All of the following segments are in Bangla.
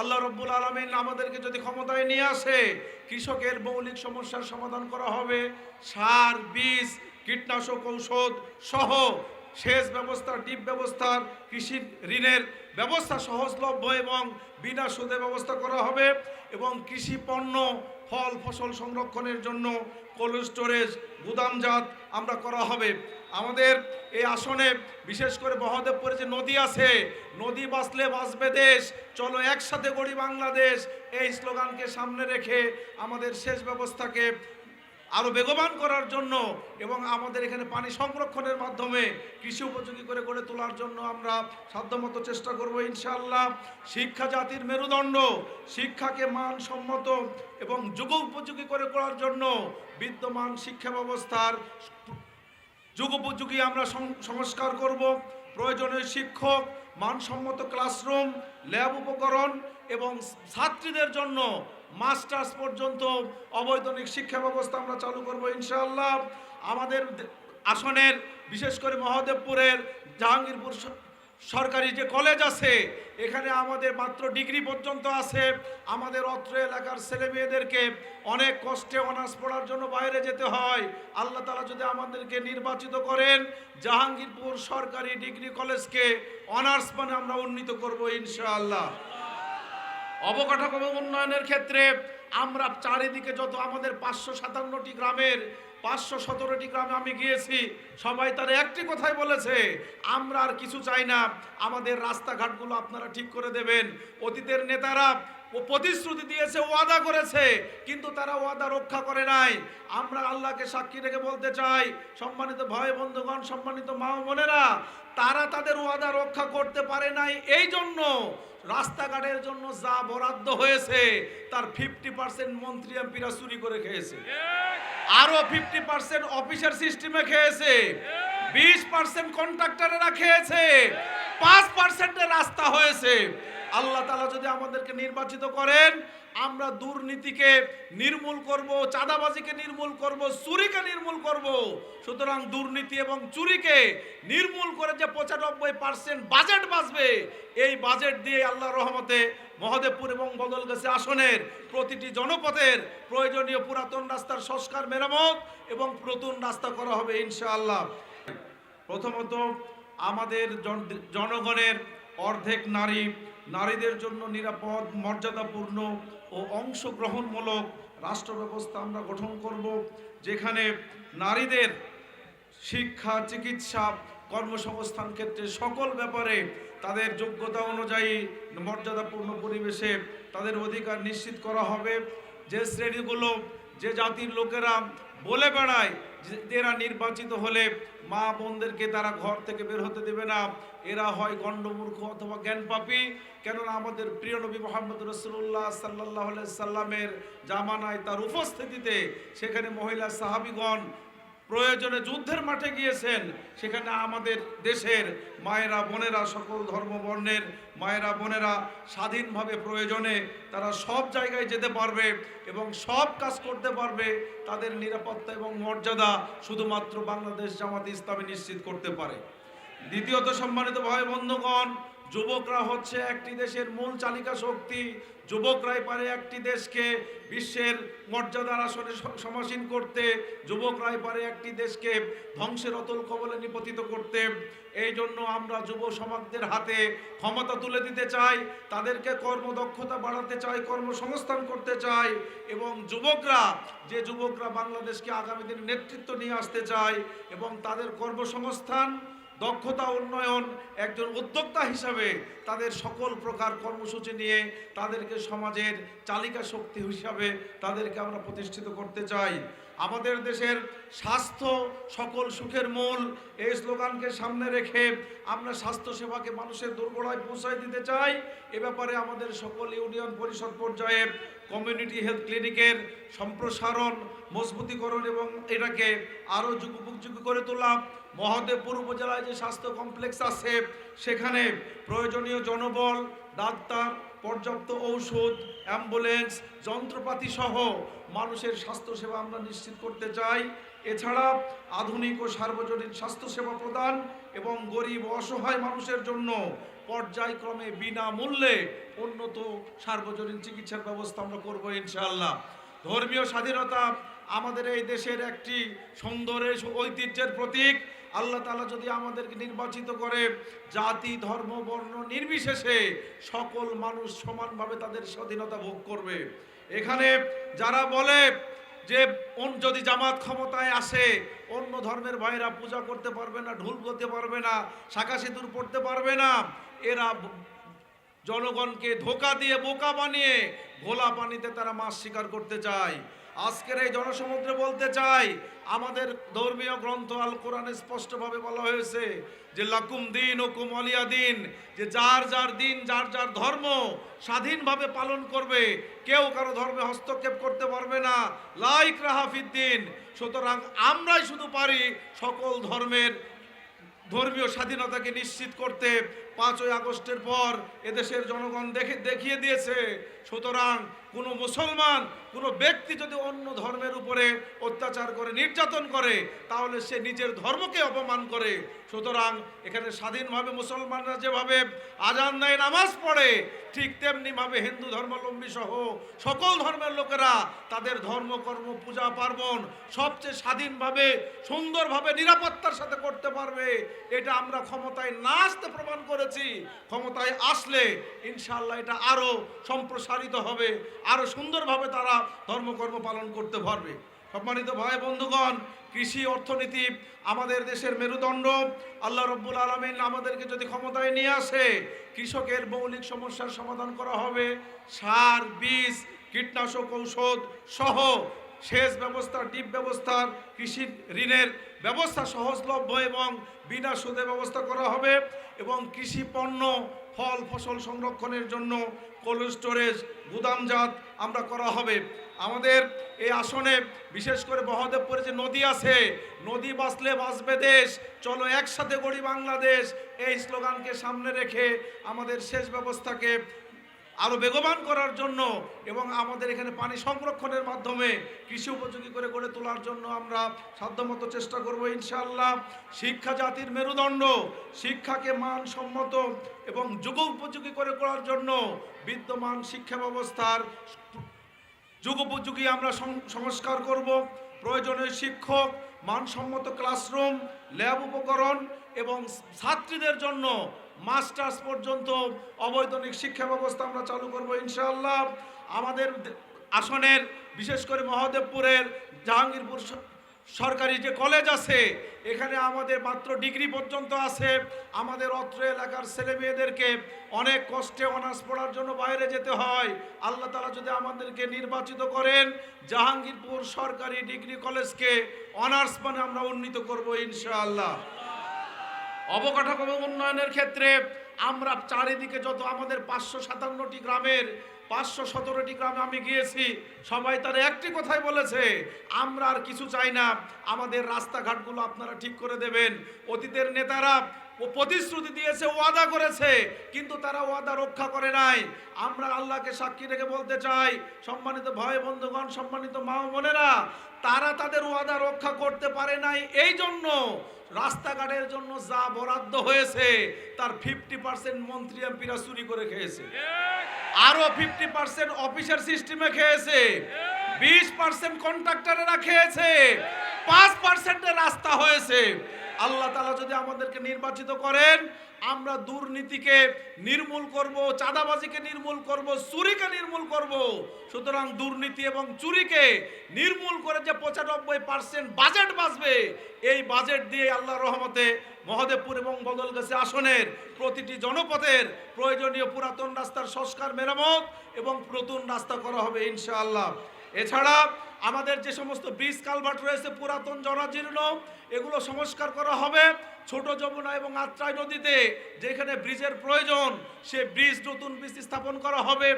আল্লাহ রব্বুল আলমিন আমাদেরকে যদি ক্ষমতায় নিয়ে আসে, কৃষকের মৌলিক সমস্যার সমাধান করা হবে। সার, বীজ, কীটনাশক ঔষধ সহ সেচ ব্যবস্থা, ডিপ ব্যবস্থার কৃষি ঋণের ব্যবস্থা সহজলভ্য এবং বিনা সুদে ব্যবস্থা করা হবে এবং কৃষি পণ্য, ফল, ফসল সংরক্ষণের জন্য কোল্ড স্টোরেজ, গুদামজাত আমরা করা হবে। আমাদের এই আসনে বিশেষ করে মহাদেবপুরে যে নদী আছে, নদী বাঁচলে বাঁচবে দেশ, চলো একসাথে গড়ি বাংলাদেশ, এই স্লোগানকে সামনে রেখে আমাদের সেচ ব্যবস্থাকে আরও বেগবান করার জন্য এবং আমাদের এখানে পানি সংরক্ষণের মাধ্যমে কৃষি উপযোগী করে গড়ে তোলার জন্য আমরা সাধ্যমতো চেষ্টা করব ইনশাআল্লাহ। শিক্ষা জাতির মেরুদণ্ড, শিক্ষাকে মানসম্মত এবং যুগ উপযোগী করে করার জন্য বিদ্যমান শিক্ষা ব্যবস্থার যুগোপযোগী আমরা সংস্কার করব। প্রয়োজনীয় শিক্ষক, মানসম্মত ক্লাসরুম ল্যাব উপকরণ এবং ছাত্রীদের জন্য মাস্টার্স পর্যন্ত অবৈতনিক শিক্ষা ব্যবস্থা আমরা চালু করব ইনশাআল্লাহ। আমাদের আসনের, বিশেষ করে মহাদেবপুরের, জাহাঙ্গীরপুর সরকারি যে কলেজ আছে, এখানে আমাদের মাত্র ডিগ্রি পর্যন্ত আছে। আমাদের অত্র এলাকার ছেলে মেয়েদেরকে অনেক কষ্টে অনার্স পড়ার জন্য বাইরে যেতে হয়। আল্লাহ তালা যদি আমাদেরকে নির্বাচিত করেন, জাহাঙ্গীরপুর সরকারি ডিগ্রি কলেজকে অনার্স মানে আমরা উন্নীত করব ইনশাআল্লাহ। অবকাঠামো উন্নয়নের ক্ষেত্রে আমরা চারিদিকে যত আমাদের পাঁচশো সাতান্নটি গ্রামের, পাঁচশো সতেরোটি গ্রামে আমি গিয়েছি, সবাই তার একটি কথাই বলেছে, আমরা আর কিছু চাই না, আমাদের রাস্তাঘাটগুলো আপনারা ঠিক করে দেবেন। অতীতের নেতারা ও প্রতিশ্রুতি দিয়েছে, ওয়াদা করেছে, কিন্তু তারা ওয়াদা রক্ষা করে নাই। আমরা আল্লাহকে সাক্ষী রেখে বলতে চাই, সম্মানিত ভাই বন্ধুগণ, সম্মানিত মা বোনেরা, তারা তাদের ওয়াদা রক্ষা করতে পারে নাই, এই জন্য রাস্তাঘাটের জন্য যা বরাদ্দ হয়েছে, তার ফিফটি পার্সেন্ট মন্ত্রী এমপিরা চুরি করে খেয়েছে। আরও ফিফটি পার্সেন্ট অফিসের সিস্টেমে খেয়েছে। বিশ পার্সেন্ট কন্ট্রাক্টরেরা খেয়েছে। পাঁচ পার্সেন্টের রাস্তা হয়েছে। আল্লাহ তালা যদি আমাদেরকে নির্বাচিত করেন, আমরা দুর্নীতিকে নির্মূল করব, চাঁদাবাজিকে নির্মূল করব, চুরিকে নির্মূল করব। সুতরাং দুর্নীতি এবং চুরিকে নির্মূল করে যে পঁচানব্বই পার্সেন্ট বাজেট বাঁচবে, এই বাজেট দিয়ে আল্লাহ রহমতে মহাদেবপুর এবং বদলগাছি আসনের প্রতিটি জনপথের প্রয়োজনীয় পুরাতন রাস্তার সংস্কার, মেরামত এবং নতুন রাস্তা করা হবে ইনশাআল্লাহ। প্রথমত আমাদের জনগণের অর্ধেক নারী, নারীদের জন্য নিরাপদ, মর্যাদাপূর্ণ ও অংশগ্রহণমূলক রাষ্ট্র ব্যবস্থা আমরা গঠন করব, যেখানে নারীদের শিক্ষা, চিকিৎসা, কর্মসংস্থান ক্ষেত্রে সকল ব্যাপারে তাদের যোগ্যতা অনুযায়ী মর্যাদাপূর্ণ পরিবেশে তাদের অধিকার নিশ্চিত করা হবে। যে শ্রেণীগুলো যে জাতির লোকেরা বলে বেড়ায় এরা নির্বাচিত হলে মা বোনদেরকে তারা ঘর থেকে বের হতে দেবে না। এরা হয় গণ্ডমূর্খ অথবা জ্ঞানপাপী কেননা আমাদের প্রিয় নবী মোহাম্মদ রসুল্লাহ সাল্লাহ সাল্লামের জামানায় তার উপস্থিতিতে সেখানে মহিলা সাহাবিগণ প্রয়োজনে যুদ্ধের মাঠে গিয়েছেন, সেখানে আমাদের দেশের মায়েরা, বোনেরা, সকল ধর্ম বর্ণের মায়েরা, বোনেরা স্বাধীনভাবে প্রয়োজনে তারা সব জায়গায় যেতে পারবে এবং সব কাজ করতে পারবে। তাদের নিরাপত্তা এবং মর্যাদা শুধুমাত্র বাংলাদেশ জামাত ইসলামী নিশ্চিত করতে পারে। দ্বিতীয়ত সম্মানিত ভাই বন্ধুগণ যুবকরা হচ্ছে একটি দেশের মূল চালিকা শক্তি। যুবকরাই পারে একটি দেশকে বিশ্বের মর্যাদার আসনে সমাসীন করতে যুবকরাই পারে একটি দেশকে ধ্বংসের অতল কবলে নিপতিত করতে। এই জন্য আমরা যুব সমাজদের হাতে ক্ষমতা তুলে দিতে চাই, তাদেরকে কর্মদক্ষতা বাড়াতে চাই, কর্মসংস্থান করতে চাই এবং যুবকরা, যে যুবকরা বাংলাদেশকে আগামী দিনে নেতৃত্ব নিয়ে আসতে চায় এবং তাদের কর্মসংস্থান দক্ষতা উন্নয়ন একজন উদ্যোক্তা হিসাবে তাদের সকল প্রকার কর্মসূচি নিয়ে তাদেরকে সমাজের চালিকা শক্তি হিসাবে তাদেরকে আমরা প্রতিষ্ঠিত করতে চাই। আমাদের দেশের স্বাস্থ্য সকল সুখের মূল। এই স্লোগানকে সামনে রেখে আমরা স্বাস্থ্য সেবাকে মানুষের দুর্গড়ায় পৌঁছায় দিতে চাই। এ ব্যাপারে আমাদের সকল ইউনিয়ন পরিষদ পর্যায়ে কমিউনিটি হেলথ ক্লিনিকের সম্প্রসারণ, মজবুতিকরণ এবং এটাকে আরও যুগোপযোগী করে তোলা। মহাদেবপুর উপজেলায় যে স্বাস্থ্য কমপ্লেক্স আছে, সেখানে প্রয়োজনীয় জনবল, ডাক্তার, পর্যাপ্ত ঔষধ, অ্যাম্বুলেন্স, যন্ত্রপাতি সহ মানুষের স্বাস্থ্যসেবা আমরা নিশ্চিত করতে চাই। এছাড়া আধুনিক ও সার্বজনীন স্বাস্থ্যসেবা প্রদান এবং গরিব অসহায় মানুষের জন্য পর্যায়ক্রমে বিনামূল্যে উন্নত সার্বজনীন চিকিৎসার ব্যবস্থা আমরা করব ইনশাআল্লাহ। ধর্মীয় স্বাধীনতা আমাদের এই দেশের একটি সুন্দরের ঐতিহ্যের প্রতীক। আল্লাহ তালা যদি আমাদেরকে নির্বাচিত করে জাতি, ধর্ম, বর্ণ নির্বিশেষে সকল মানুষ সমানভাবে তাদের স্বাধীনতা ভোগ করবে। এখানে যারা বলে যে যদি জামাত ক্ষমতায় আসে, অন্য ধর্মের ভাইরা পূজা করতে পারবে না, ঢোল করতে পারবে না শাখা সিঁদুর পড়তে পারবে না, এরা জনগণকে ধোকা দিয়ে বোকা বানিয়ে ভোলা পানিতে তারা মাছ শিকার করতে চায়। আজকের এই জনসমুদ্রে বলতে চাই, আমাদের ধর্মীয় গ্রন্থ আল কোরআনে স্পষ্টভাবে বলা হয়েছে যে, লাকুম দিন হুকুম অলিয়া দিন, যে যার যার দিন, যার যার ধর্ম স্বাধীনভাবে পালন করবে, কেউ কারও ধর্মে হস্তক্ষেপ করতে পারবে না। লাইক রাহাফিদ্দিন সুতরাং আমরাই শুধু পারি সকল ধর্মের, ধর্মীয় স্বাধীনতাকে নিশ্চিত করতে। পাঁচই আগস্টের পর এদেশের জনগণ দেখে দেখিয়ে দিয়েছে, সুতরাং কোনো মুসলমান, কোনো ব্যক্তি যদি অন্য ধর্মের উপরে অত্যাচার করে, নির্যাতন করে, তাহলে সে নিজের ধর্মকে অপমান করে। সুতরাং এখানে স্বাধীনভাবে মুসলমানরা যেভাবে আজান দেয়, নামাজ পড়ে, ঠিক তেমনিভাবে হিন্দু ধর্মাবলম্বী সহ সকল ধর্মের লোকেরা তাদের ধর্মকর্ম পূজা, পার্বণ সবচেয়ে স্বাধীনভাবে, সুন্দরভাবে, নিরাপত্তার সাথে করতে পারবে। এটা আমরা ক্ষমতায় না আসতে প্রমাণ করেছি ক্ষমতায় আসলে ইনশাল্লাহ এটা আরও সম্প্রসারিত হবে, আরও সুন্দরভাবে তারা ধর্মকর্ম পালন করতে পারবে। সম্মানিত ভাই বন্ধুগণ, কৃষি অর্থনীতি আমাদের দেশের মেরুদণ্ড। আল্লাহ রব্বুল আলমিন আমাদেরকে যদি ক্ষমতায় নিয়ে আসে, কৃষকের মৌলিক সমস্যার সমাধান করা হবে। সার, বীজ, কীটনাশক ঔষধ সহ সেচ ব্যবস্থা ডিপ ব্যবস্থার কৃষি ঋণের ব্যবস্থা সহজলভ্য এবং বিনা সুদে ব্যবস্থা করা হবে এবং কৃষি পণ্য, ফল, ফসল সংরক্ষণের জন্য কোল্ড স্টোরেজ গুদামজাত আমরা করা হবে। আমাদের এই আসনে বিশেষ করে বহদেবপুরে যে নদী আছে, নদী বাঁচলে বাঁচবে দেশ, চলো একসাথে গড়ি বাংলাদেশ, এই স্লোগানকে সামনে রেখে আমাদের সেচ ব্যবস্থাকে আরও বেগবান করার জন্য এবং আমাদের এখানে পানি সংরক্ষণের মাধ্যমে কৃষি উপযোগী করে গড়ে তোলার জন্য আমরা সাধ্যমতো চেষ্টা করব ইনশাআল্লাহ। শিক্ষা জাতির মেরুদণ্ড, শিক্ষাকে মানসম্মত এবং যুগ উপযোগী করে করার জন্য বিদ্যমান শিক্ষা ব্যবস্থার যুগোপযোগী আমরা সং- সংস্কার করব। প্রয়োজনীয় শিক্ষক মানসম্মত ক্লাসরুম, ল্যাব উপকরণ এবং ছাত্রীদের জন্য মাস্টার্স পর্যন্ত অবৈতনিক শিক্ষা ব্যবস্থা আমরা চালু করব ইনশাআল্লাহ। আমাদের আসনের, বিশেষ করে মহাদেবপুরের, জাহাঙ্গীরপুর সরকারি যে কলেজ আছে, এখানে আমাদের মাত্র ডিগ্রি পর্যন্ত আছে। আমাদের অত্র এলাকার ছেলে মেয়েদেরকে অনেক কষ্টে অনার্স পড়ার জন্য বাইরে যেতে হয়। আল্লাহ তালা যদি আমাদেরকে নির্বাচিত করেন, জাহাঙ্গীরপুর সরকারি ডিগ্রি কলেজকে অনার্স মানে আমরা উন্নীত করব ইনশাআল্লাহ। অবকাঠামো উন্নয়নের ক্ষেত্রে আমরা চারিদিকে যত আমাদের পাঁচশো সাতান্নটি গ্রামের পাঁচশো সতেরোটি গ্রামে আমি গিয়েছি, সবাই তার একটি কথাই বলেছে, আমরা আর কিছু চাই না, আমাদের রাস্তাঘাটগুলো আপনারা ঠিক করে দেবেন। অতীতের নেতারা ও প্রতিশ্রুতি দিয়েছে, ওয়াদা করেছে, কিন্তু তারা ওয়াদা রক্ষা করে নাই। আমরা আল্লাহকে সাক্ষী রেখে বলতে চাই, সম্মানিত ভয় বন্ধুগণ, সম্মানিত মা বোনেরা, তারা তাদের ওয়াদা রক্ষা করতে পারে নাই, এই জন্য রাস্তাঘাটের জন্য যা বরাদ্দ হয়েছে, তার ফিফটি পার্সেন্ট মন্ত্রী এমপিরা চুরি করে খেয়েছে। আরও ফিফটি পার্সেন্ট অফিসার সিস্টেমে খেয়েছে। বিশ পার্সেন্ট কন্ট্রাক্টরেরা খেয়েছে। পাঁচ পার্সেন্টের রাস্তা হয়েছে। আল্লাহ তালা যদি আমাদেরকে নির্বাচিত করেন, আমরা দুর্নীতিকে নির্মূল করব, চাঁদাবাজিকে নির্মূল করব, চুরিকে নির্মূল করব। সুতরাং দুর্নীতি এবং চুরিকে নির্মূল করে যে পঁচানব্বই পার্সেন্ট বাজেট বাঁচবে, এই বাজেট দিয়ে আল্লাহ রহমতে মহাদেবপুর এবং বদলগাছি আসনের প্রতিটি জনপথের প্রয়োজনীয় পুরাতন রাস্তার সংস্কার মেরামত এবং নতুন রাস্তা করা হবে ইনশাআল্লাহ। এছাড়া আমাদের যে সমস্ত ব্রিজ কালভার্ট রয়েছে, পুরাতন জরাজীর্ণ, এগুলো সংস্কার করা হবে। ছোট যমুনা এবং আত্রাই নদীতে যেখানে ব্রিজের প্রয়োজন, সে ব্রিজ নতুন ব্রিজ স্থাপন করা হবে।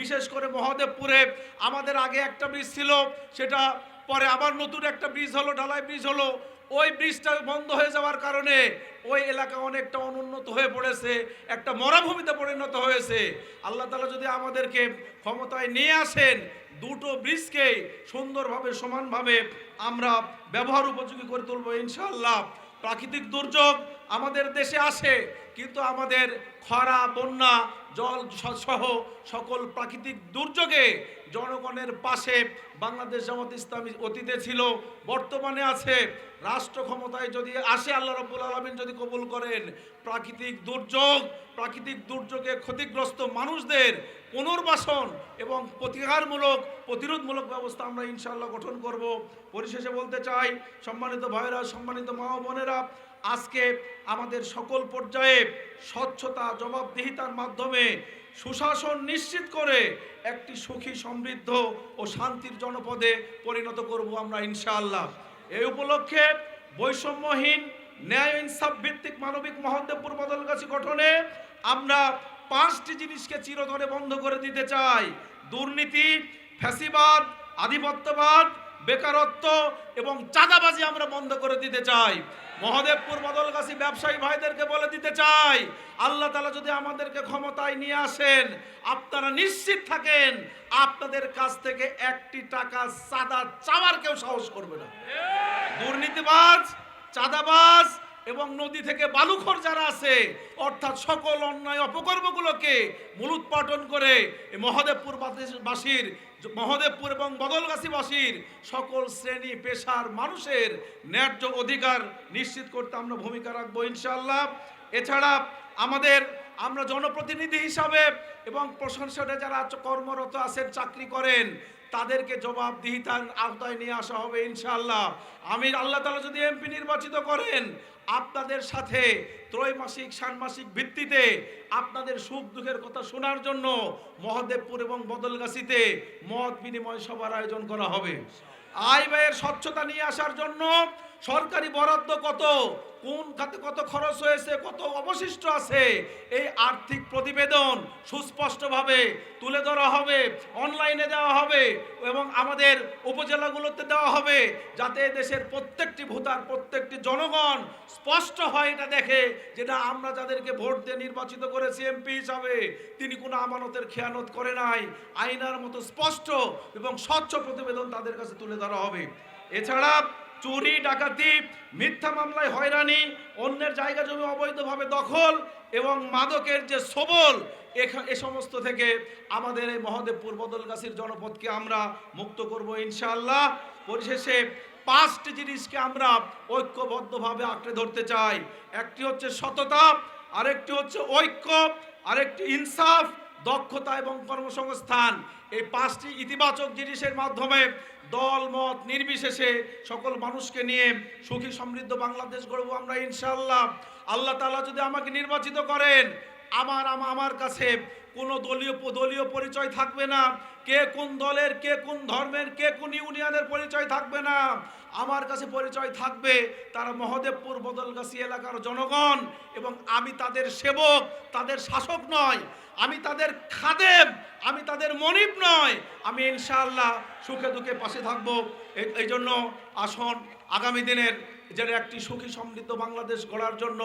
বিশেষ করে মহাদেবপুরে আমাদের আগে একটা ব্রিজ ছিল, সেটা পরে আবার নতুন একটা ব্রিজ হলো, ঢালাই ব্রিজ হলো। ওই ব্রিজটা বন্ধ হয়ে যাওয়ার কারণে ওই এলাকা অনেকটা অনুন্নত হয়ে পড়েছে, একটা মরাভূমিতে পরিণত হয়েছে। আল্লাহ তালা যদি আমাদেরকে ক্ষমতায় নিয়ে আসেন, দুটো ব্রিজকে সুন্দরভাবে, সমানভাবে আমরা ব্যবহার উপযোগী করে তুলবো ইনশাআল্লাহ। প্রাকৃতিক দুর্যোগ আমাদের দেশে আসে, কিন্তু আমাদের খরা, বন্যা, জল সহ সকল প্রাকৃতিক দুর্যোগে জনগণের পাশে বাংলাদেশ জামাত ইসলামী অতীতে ছিল, বর্তমানে আছে। রাষ্ট্র ক্ষমতায় যদি আসে, আল্লাহ রব্বুল আলমিন যদি কবুল করেন, প্রাকৃতিক দুর্যোগ, প্রাকৃতিক দুর্যোগে ক্ষতিগ্রস্ত মানুষদের পুনর্বাসন এবং প্রতিকারমূলক প্রতিরোধমূলক ব্যবস্থা আমরা ইনশাআল্লাহ গঠন করব। পরিশেষে বলতে চাই, সম্মানিত ভাইরা সম্মানিত মা বোনেরা আজকে আমাদের সকল পর্যায়ে স্বচ্ছতা, জবাবদিহিতার মাধ্যমে সুশাসন নিশ্চিত করে একটি সুখী, সমৃদ্ধ ও শান্তির জনপদে পরিণত করব আমরা ইনশাআল্লাহ। এই উপলক্ষে বৈষম্যহীন, ন্যায় ইনসাফ ভিত্তিক মানবিক মহদেবপুর বদলগাছি গঠনে আমরা পাঁচটি জিনিসকে চিরতরে বন্ধ করে দিতে চাই। দুর্নীতি, ফ্যাসিবাদ, আধিপত্যবাদ, বেকারত্ব এবং চাঁদাবাজি আমরা বন্ধ করে দিতে চাই। মহদেবপুর বদলগাছি ব্যবসায়ী ভাইদেরকে বলে দিতে চাই, আল্লাহ তালা যদি আমাদেরকে ক্ষমতায় নিয়ে আসেন, আপনারা নিশ্চিত থাকেন, আপনাদের কাছ থেকে একটি টাকা চাঁদা চাওয়ার কেউ সাহস করবে না। দুর্নীতিবাজ, চাঁদাবাজ এবং নদী থেকে বালুখর যারা আছে, অর্থাৎ সকল অন্যায় অপকর্মগুলোকে মূলোৎপাটন করে মহদেবপুর বাসী- বাসীর মহদেবপুর এবং বদলগাছিবাসীর সকল শ্রেণি, পেশার মানুষের ন্যায্য অধিকার নিশ্চিত করতে আমরা ভূমিকা রাখব ইনশাআল্লাহ। এছাড়া আমাদের আমরা জনপ্রতিনিধি হিসাবে এবং প্রশাসনে যারা কর্মরত আছেন, চাকরি করেন, তাদেরকে জবাবদিহিতার আওতায় নিয়ে আসা হবে ইনশাআল্লাহ। আমি আল্লাহ তালা যদি এমপি নির্বাচিত করেন আপনাদের সাথে ত্রৈমাসিক, ষান্মাসিক ভিত্তিতে আপনাদের সুখ দুঃখের কথা শোনার জন্য মহাদেবপুর এবং বদলগাছিতে মত বিনিময় সভার আয়োজন করা হবে। আয় ব্যয়ের স্বচ্ছতা নিয়ে আসার জন্য সরকারি বরাদ্দ কত? কোন খাতে কত খরচ হয়েছে? কত অবশিষ্ট আছে? এই আর্থিক প্রতিবেদন সুস্পষ্টভাবে তুলে ধরা হবে, অনলাইনে দেওয়া হবে এবং আমাদের উপজেলাগুলোতে দেওয়া হবে যাতে দেশের প্রত্যেকটি ভোটার, প্রত্যেকটি জনগণ স্পষ্ট হয় এটা দেখে যেটা আমরা যাদেরকে ভোট দিয়ে নির্বাচিত করেছি এমপি হিসাবে, তিনি কোনো আমানতের খেয়ানত করে নাই। আইনার মতো স্পষ্ট এবং স্বচ্ছ প্রতিবেদন তাদের কাছে তুলে ধরা হবে। এছাড়া চুরি, ডাকাতি, মিথ্যা মামলায় হয়রানি, অন্যের জায়গা জমি অবৈধভাবে দখল এবং মাদকের যে সবল এ সমস্ত থেকে আমাদের এই মহদেবপুর বদলগাছির জনপদকে আমরা মুক্ত করব ইনশাআল্লাহ। পরিশেষে পাঁচটি জিনিসকে আমরা ঐক্যবদ্ধভাবে আঁকড়ে ধরতে চাই। একটি হচ্ছে সততা, আরেকটি হচ্ছে ঐক্য, আরেকটি ইনসাফ দক্ষতা এবং কর্মসংস্থান, এই পাঁচটি ইতিবাচক জিনিসের মাধ্যমে দল, মত নির্বিশেষে সকল মানুষকে নিয়ে সুখী সমৃদ্ধ বাংলাদেশ গড়ব আমরা ইনশাল্লাহ আল্লাহ তালা যদি আমাকে নির্বাচিত করেন, আমার আমার কাছে কোনো দলীয় দলীয় পরিচয় থাকবে না। কে কোন দলের, কে কোন ধর্মের, কে কোন ইউনিয়নের পরিচয় থাকবে না। আমার কাছে পরিচয় থাকবে তারা মহদেবপুর, বদলগাছি এলাকার জনগণ এবং আমি তাদের সেবক, তাদের শাসক নয়। আমি তাদের খাদেম, আমি তাদের মনিব নয়। আমি ইনশাআল্লাহ সুখে দুঃখে পাশে থাকব। এই জন্য আসন আগামী দিনের যেন একটি সুখী সমৃদ্ধ বাংলাদেশ গড়ার জন্য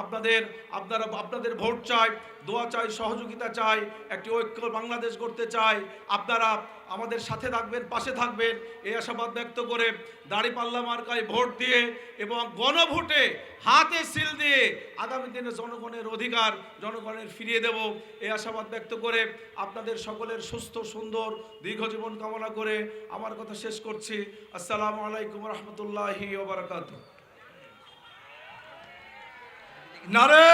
আপনাদের, আপনারা, আপনাদের ভোট চাই, দোয়া চাই, সহযোগিতা চাই, একটি ঐক্য বাংলাদেশ গড়তে চাই। আপনারা আমাদের সাথে থাকবেন, পাশে থাকবেন। এই আশাবাদ ব্যক্ত করে দাড়ি পাল্লা মার্কায় ভোট দিয়ে এবং গণভোটে হাতে সিল দিয়ে আগামী দিনে জনগণের অধিকার, জনগণের ফিরিয়ে দেব। এই আশাবাদ ব্যক্ত করে আপনাদের সকলের সুস্থ, সুন্দর, দীর্ঘ জীবন কামনা করে আমার কথা শেষ করছি। আসসালামু আলাইকুম রহমতুল্লাহি ওবরাকাত নারে